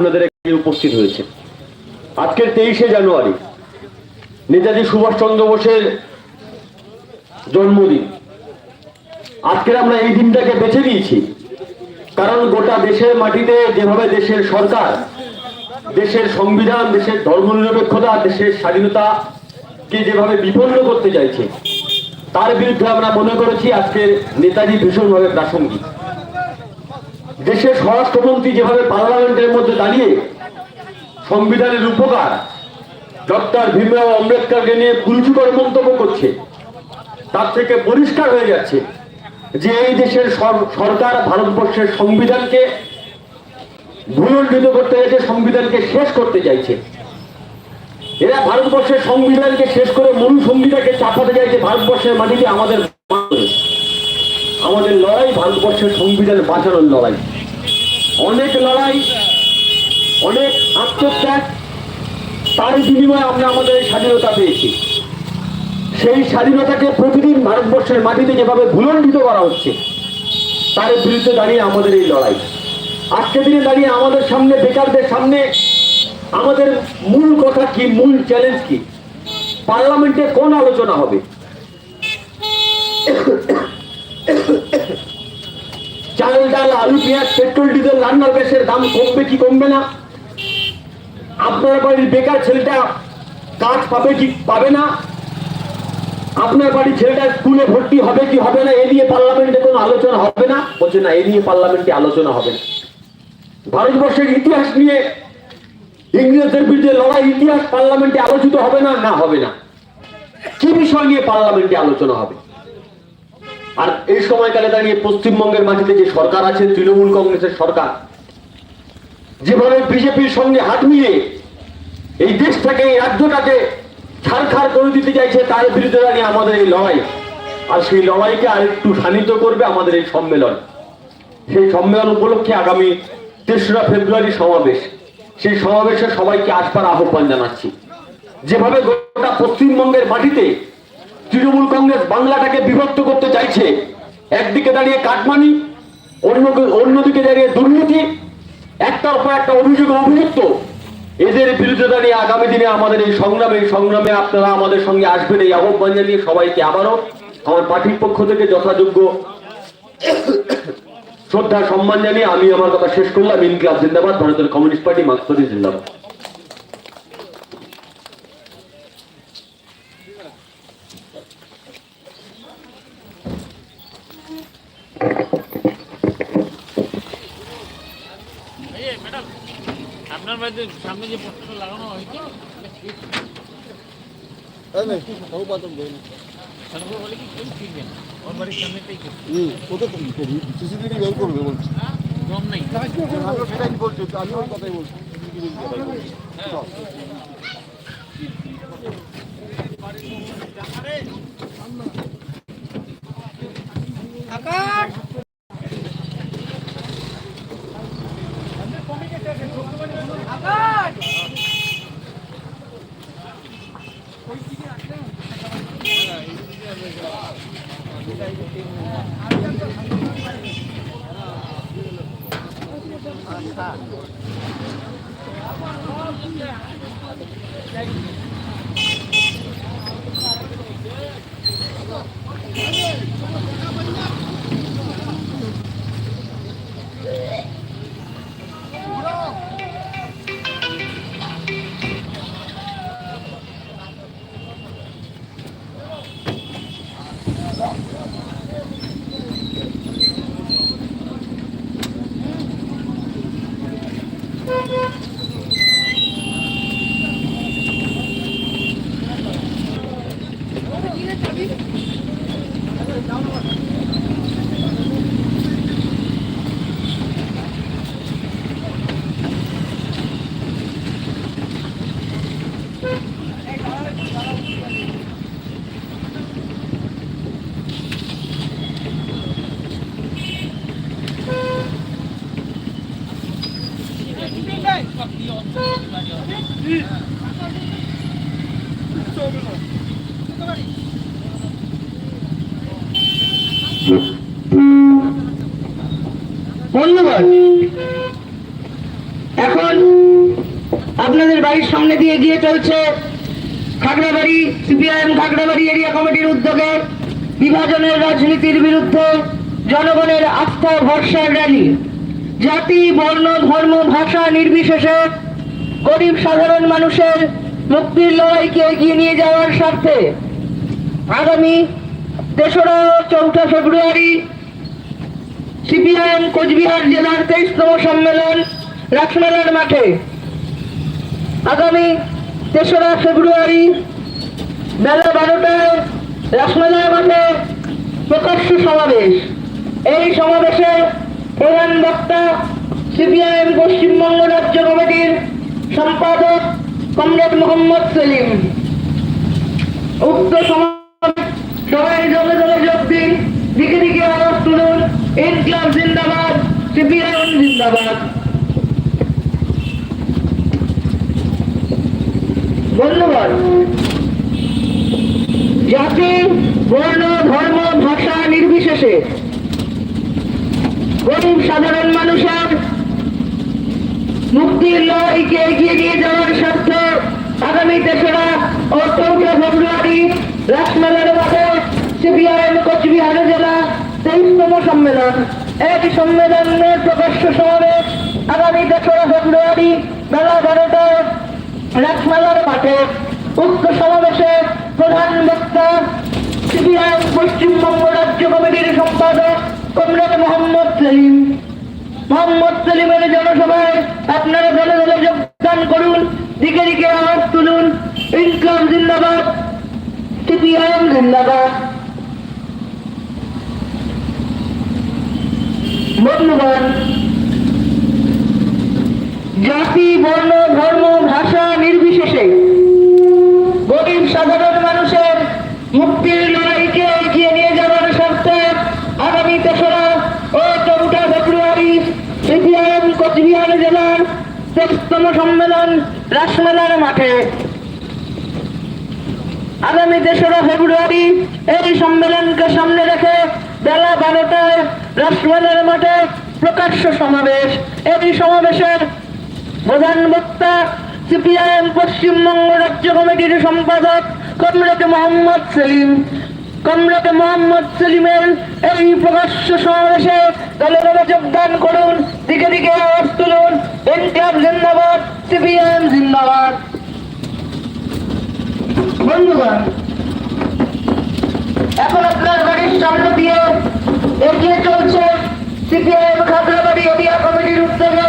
আপনাদের উপস্থিত হয়েছে। আজকের তেইশে জানুয়ারি, নেতাজি সুভাষচন্দ্র বোসের জন্মদিন। আজকের আমরা এই দিনটাকে বেছে নিয়েছি, কারণ গোটা দেশের মাটিতে যেভাবে দেশের সরকার, দেশের সংবিধান, দেশের ধর্মনিরপেক্ষতা, দেশের স্বাধীনতাকে যেভাবে বিপন্ন করতে চাইছে, তার বিরুদ্ধে আমরা মনে করেছি আজকের নেতাজি ভীষণভাবে প্রাসঙ্গিক। দেশের স্বরাষ্ট্রমন্ত্রী যেভাবে পার্লামেন্টের মধ্যে দাঁড়িয়ে সংবিধানের উপকার ডক্টর ভীমরাও আম্বেদকরকে নিয়ে কুলচুকর মন্তব্য করছে, তার থেকে পরিষ্কার হয়ে যাচ্ছে যে এই দেশের সর- সরকার ভারতবর্ষের সংবিধানকে ভূলণ্ডিত করতে চাইছে, সংবিধানকে শেষ করতে চাইছে। এরা ভারতবর্ষের সংবিধানকে শেষ করে মূল সংবিধানকে চাপাতে চাইছে, ভারতবর্ষের মাটিতে আমাদের আমাদের লড়াই, ভারতবর্ষের সংবিধান বাঁচানোর লড়াই। অনেক লড়াই, অনেক আত্মত্যাগ তার বিনিময়ে আমরা আমাদের এই স্বাধীনতা পেয়েছি। সেই স্বাধীনতাকে প্রতিদিন ভারতবর্ষের মাটিতে যেভাবে ভুলণ্ডিত করা হচ্ছে, তার বিরুদ্ধে দাঁড়িয়ে আমাদের এই লড়াই। আজকের দিনে দাঁড়িয়ে আমাদের সামনে, বেকারদের সামনে, আমাদের মূল কথা কি, মূল চ্যালেঞ্জ কি? পার্লামেন্টে কোন আলোচনা হবে? চাল ডাল আলু, পেঁয়াজ, পেট্রোল, ডিজেল রান্নার গ্যাসের দাম কমবে কি কমবে না? আপনার বাড়ির বেকার ছেলেটা কাজ পাবে কি পাবে না? আপনার বাড়ির ছেলেটা স্কুলে ভর্তি হবে কি হবে না? এ নিয়ে পার্লামেন্টে কোনো আলোচনা হবে না? বলছে, না, এ নিয়ে পার্লামেন্টে আলোচনা হবে না। ভারতবর্ষের ইতিহাস নিয়ে ইংরেজদের বিরুদ্ধে লড়াই, ইতিহাস পার্লামেন্টে আলোচিত হবে না? না, হবে না। কি বিষয় নিয়ে পার্লামেন্টে আলোচনা হবে? আর এই সময়কালে দাঁড়িয়ে পশ্চিমবঙ্গের মাটিতে যে সরকার আছে, তৃণমূল কংগ্রেসের সরকার, যেভাবে বিজেপির সঙ্গে হাত মিলিয়ে এই দেশটাকে, এই রাজ্যটাকে ছাড়খাড় করে দিতে চাইছে, তার বিরুদ্ধে দাঁড়িয়ে আমাদের এই লড়াই। আর সেই লড়াইকে আরেকটু শানিত করবে আমাদের এই সম্মেলন। সেই সম্মেলন উপলক্ষে আগামী তেসরা ফেব্রুয়ারি সমাবেশ। সেই সমাবেশে সবাইকে আসবার আহ্বান জানাচ্ছি। যেভাবে গোটা পশ্চিমবঙ্গের মাটিতে তৃণমূল কংগ্রেস বাংলাটাকে বিভক্ত করতে চাইছে। একদিকে দাঁড়িয়ে কাটমানি অন্য অন্যদিকে দাঁড়িয়ে দুর্নীতি একটার পর একটা অভিযোগ অভিযুক্ত। এদের বিরুদ্ধে দাঁড়িয়ে আগামী দিনে আমাদের এই সংগ্রামে এই সংগ্রামে আপনারা আমাদের সঙ্গে আসবেন, এই আহ্বান জানিয়ে সবাইকে আবারও আমার পার্টির পক্ষ থেকে যথাযোগ্য শ্রদ্ধা, সম্মান জানিয়ে আমি আমার কথা শেষ করলাম। ইনকলাব জিন্দাবাদ ভারতের কমিউনিস্ট পার্টি মার্ক্সবাদী জিন্দাবাদ। আপনার বাড়িতে সামনে যে পোস্টারটা লাগানো হয়েছে সরকার negative. বলে কি এখন আপনাদের বাড়ির সামনে দিয়ে গিয়ে চলছে খাগড়াবাড়ি, সিপিআইএম খাগড়াবাড়ি এরিয়া কমিটির উদ্যোগে বিভাজনের রাজনীতির বিরুদ্ধে জনগণের আস্থা ভরসার র্যালি। জাতি, বর্ণ, ধর্ম, ভাষা নির্বিশেষে গরিব, সাধারণ মানুষের মুক্তির লড়াইকে এগিয়ে নিয়ে যাওয়ার স্বার্থে আগামী তেসরা, চৌঠা ফেব্রুয়ারি সিপিআইএম কোচবিহার জেলার তেইশতম সম্মেলন রাসমেলার মাঠে। আগামী তেসরা ফেব্রুয়ারি বেলা বারোটায় রাসমেলার মাঠে প্রকাশ্য সমাবেশ। এই সমাবেশে প্রধান বক্তা সিপিআইএম পশ্চিমবঙ্গ রাজ্য কমিটির সম্পাদক কমরেড মোহাম্মদ সেলিম। উক্ত সমাবেশ সবাই দলে দলে যোগ দিন দিকে দিকে আওয়াজ তুলুন ইনক্লাব জিন্দাবাদ সিপিআইএম জিন্দাবাদ ধন্যবাদ। জাতি, বর্ণ, ধর্ম, ভাষা নির্বিশেষে গরিব, সাধারণ মানুষের মুক্তির লড়াইকে এগিয়ে নিয়ে যাওয়ার স্বার্থে আগামী তেসরা ও চৌঠা ফেব্রুয়ারি রাসমেলার মাঠে সিপিআইএম কোচবিহার জেলা তেইশতম সম্মেলন। এক সম্মেলনের প্রকাশ্য সমাবেশ আগামী তেসরা ফেব্রুয়ারি বেলা বারোটায় রাসমেলার মাঠে উক্ত সমাবেশে প্রধান বক্তা সিপিআইএম পশ্চিমবঙ্গ রাজ্য কমিটির সম্পাদক কমরেড মোহাম্মদ সেলিম। মোহাম্মদ সেলিমের জনসভায় আপনারা দলে দলে যোগদান করুন, দিকে দিকে আওয়াজ তুলুন। ইনকাম জিন্দাবাদ, সিপিআইএম জিন্দাবাদ। বন্ধুগণ, জাতি বর্ণ ধর্ম ভাষা নির্বিশেষে গরিব সাধারণ মানুষের মুক্তির লড়াইকে এগিয়ে নিয়ে যাওয়ার স্বার্থে আগামী তেসরা ও চৌঠা ফেব্রুয়ারি সিপিআইএম কোচবিহার জেলার তেইশতম সম্মেলন রাসমেলার মাঠে। আগামী তেসরা ফেব্রুয়ারি এই সম্মেলনকে সামনে রেখে বেলা বারোটায় রাসমেলার মাঠে প্রকাশ্য সমাবেশ। এই সমাবেশের প্রধান বক্তা, সিপিআইএম পশ্চিমবঙ্গ রাজ্য কমিটির সম্পাদক কমরেড মোহাম্মদ সেলিম কমরেড মোহাম্মদ সেলিমের এই প্রকাশ্য সমাবেশে দলে দলে যোগদান করুন। দিকে দিকে আওয়াজ তুলুন। এনটিআর জিন্দাবাদ সিপিআইএম জিন্দাবাদ। বন্ধুগণ, এখন আপনার বাড়ির সামনে দিয়ে এগিয়ে চলছে সিপিআইএম খাগড়াবাড়ি এরিয়া কমিটির উদ্যোগে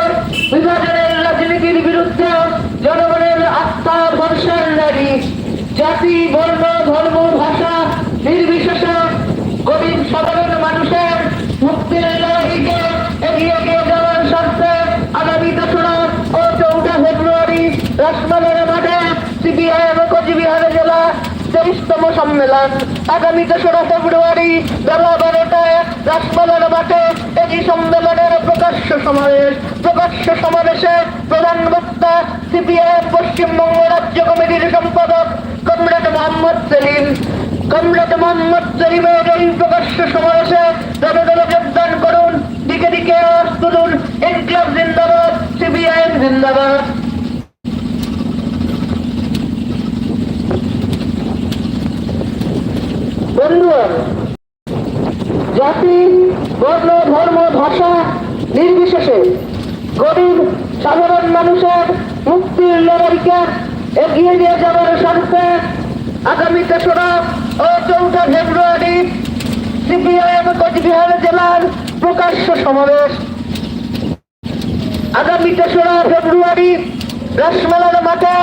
বিভাজনের রাজনীতির বিরুদ্ধে জনগণের আস্থা ভরসার নারী জাতি, বর্ণ ধর্ম ভাষা নির্বিশেষে গরিব সাধারণ মানুষের মুক্তির লড়াইকে এগিয়ে নিয়ে যাওয়ার স্বার্থে আগামী দোসরা ও চৌঠা ফেব্রুয়ারি রাসমালের মাঠে সিপিআইএম কোচবিহার জেলা তেইশতম সম্মেলন। আগামী তেসরা ফেব্রুয়ারি বেলা বারোটায় রাসমালার মাঠে এই সম্মেলনের প্রকাশ্য সমাবেশ। প্রকাশ্য সমাবেশে প্রধান বক্তা সিপিআইএম পশ্চিমবঙ্গ রাজ্য কমিটির সম্পাদক কমরেড মোহাম্মদ সেলিম। কমরেড মোহাম্মদ সেলিমের এই প্রকাশ্য সমাবেশে দলে দলে যোগদান করুন। দিকে দিকে আওয়াজ তুলুন। ইনক্লাব জিন্দাবাদ, সিপিআইএম জিন্দাবাদ বন্ধুগণ জাতি, বর্ণ, ধর্ম, ভাষা নির্বিশেষে গরিব, সাধারণ মানুষের মুক্তির লড়াইকে এগিয়ে নিয়ে যাওয়ার স্বার্থে আগামী তেসরা ও চৌঠা ফেব্রুয়ারি সিপিআইএম কোচবিহার জেলার প্রকাশ্য সমাবেশ। আগামী তেসরা ফেব্রুয়ারি রাসমেলার মাঠে